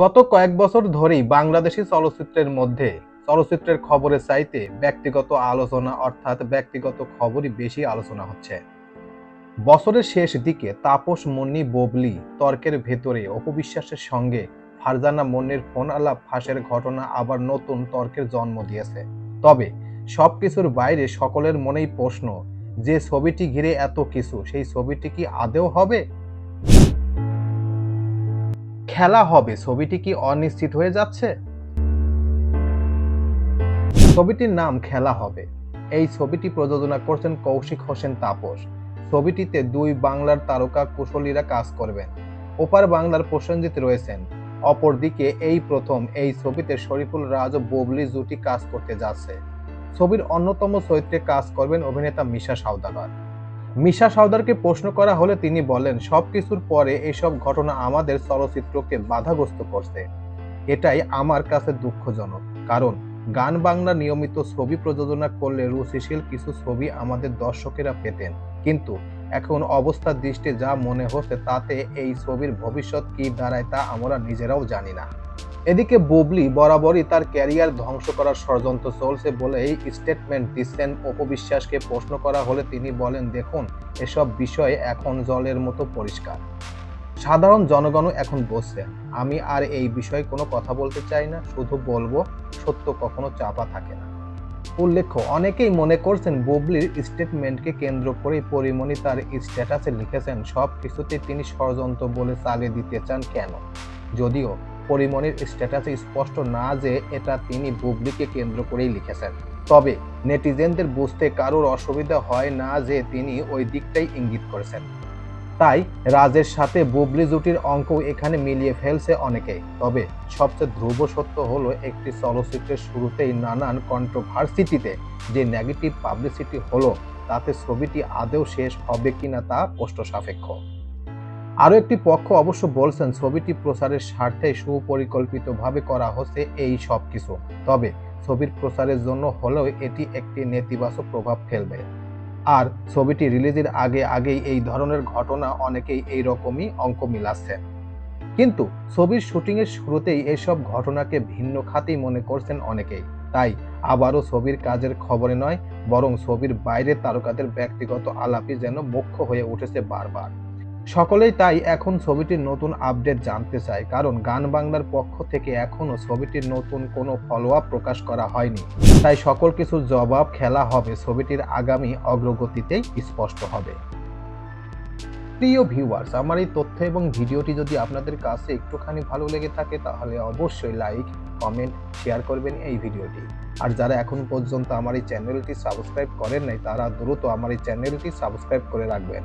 গত কয়েক বছর ধরেই বাংলাদেশি চলচ্চিত্রের মধ্যে চলচ্চিত্রের খবরের চাইতে ব্যক্তিগত আলোচনা অর্থাৎ ব্যক্তিগত খবরই বেশি আলোচনা হচ্ছে। বছরের শেষ দিকে তাপস মুন্নি ববলি তর্কের ভেতরে অপবিশ্বাসের সঙ্গে ফারজানা মুন্নির ফোন আলাপ ফাঁসের ঘটনা আবার নতুন তর্কের জন্ম দিয়েছে। তবে সবকিছুর বাইরে সকলের মনেই প্রশ্ন, যে ছবিটি ঘিরে এত কিছু, সেই ছবিটি কি আদেও হবে? খেলা হবে। ছবিটি কি অনিশ্চিত হয়ে যাচ্ছে? ছবিটির নাম খেলা হবে। এই ছবিটি প্রযোজনা করছেন কৌশিক হোসেন তাপস। ছবিটিতে দুই বাংলার তারকা কুশলীরা কাজ করবেন। ওপার বাংলার প্রসেনজিৎ রয়েছেন। অপরদিকে এই প্রথম, এই ছবিতে শরীফুল রাজ ও ববলি জুটি কাজ করতে যাচ্ছে। ছবির অন্যতম চরিত্রে কাজ করবেন অভিনেতা মিশা সাউদাগর মিশা সাউদারকে প্রশ্ন করা হলে তিনি বলেন সবকিছুর পরে এসব ঘটনা আমাদের চলচ্চিত্রকে বাধাগ্রস্ত করছে। এটাই আমার কাছে দুঃখজনক। কারণ, গান বাংলা নিয়মিত ছবি প্রযোজনা করলে রুচিশীল কিছু ছবি আমাদের দর্শকেরা পেতেন। কিন্তু এখন অবস্থার দৃষ্টি যা মনে হচ্ছে তাতে এই ছবির ভবিষ্যৎ কি দাঁড়ায় তা আমরা নিজেরাও জানি না। এদিকে বুবলি বরাবরই তার ক্যারিয়ার ধ্বংস করার ষড়যন্ত্র চলছে বলে এই স্টেটমেন্ট দিচ্ছেন অপবিশ্বাসকে প্রশ্ন করা হলে তিনি বলেন, দেখুন, এসব বিষয় এখন জলের মতো পরিষ্কার। সাধারণ জনগণও এখন বসছে আমি আর এই বিষয়ে কোনো কথা বলতে চাই না, শুধু বলব, সত্য কখনো চাপা থাকে না। উল্লেখ্য, অনেকেই মনে করছেন বুবলির স্টেটমেন্টকে কেন্দ্র করে পরিমণি তার স্ট্যাটাসে লিখেছেন সব কিছুতে তিনি ষড়যন্ত্র বলে চালিয়ে দিতে চান কেন? যদিও পরিমণির স্ট্যাটাসে স্পষ্ট না যে এটা তিনি বুবলিকে কেন্দ্র করেই লিখেছেন। তবে নেটিজেনদের বুঝতে কারোর অসুবিধা হয় না যে তিনি ওই দিকটাই ইঙ্গিত করেছেন। তাই রাজের সাথে বুবলি জুটির অঙ্ক এখানে মিলিয়ে ফেলছে অনেকেই। তবে সবচেয়ে ধ্রুব সত্য হলো একটি চলচ্চিত্রের শুরুতেই নানান কন্ট্রোভার্সিটিতে যে নেগেটিভ পাবলিসিটি হলো, তাতে ছবিটি আদৌ শেষ হবে কিনা তা প্রশ্ন সাপেক্ষ আরও একটি পক্ষ অবশ্য বলছেন, ছবিটি প্রচারের স্বার্থে সুপরিকল্পিতভাবে করা হচ্ছে এই সব কিছু। তবে ছবির প্রচারের জন্য হলেও এটি একটি নেতিবাচক প্রভাব ফেলবে। আর ছবিটি রিলিজের আগে আগেই এই ধরনের ঘটনা অনেকেই এই রকমই অঙ্ক মিলাচ্ছে। কিন্তু ছবির শুটিংয়ের শুরুতেই এসব ঘটনাকে ভিন্ন খাতেই মনে করছেন অনেকেই। তাই আবারও ছবির কাজের খবরে নয়, বরং ছবির বাইরে তারকাদের ব্যক্তিগত আলাপই যেন মুখ্য হয়ে উঠেছে বারবার। সকলেই তাই এখন ছবিটির নতুন আপডেট জানতে চায়, কারণ গান বাংলার পক্ষ থেকে এখনও ছবিটির নতুন কোনো ফলো আপ প্রকাশ করা হয়নি। তাই সকল কিছুর জবাব খেলা হবে, ছবিটির আগামী অগ্রগতিতেই স্পষ্ট হবে। প্রিয় ভিউয়ার্স আমার এই তথ্য এবং ভিডিওটি যদি আপনাদের কাছে একটুখানি ভালো লেগে থাকে, তাহলে অবশ্যই লাইক কমেন্ট শেয়ার করবেন এই ভিডিওটি। আর যারা এখন পর্যন্ত আমার এই চ্যানেলটি সাবস্ক্রাইব করেন নাই, তারা দ্রুত আমার এই চ্যানেলটি সাবস্ক্রাইব করে রাখবেন।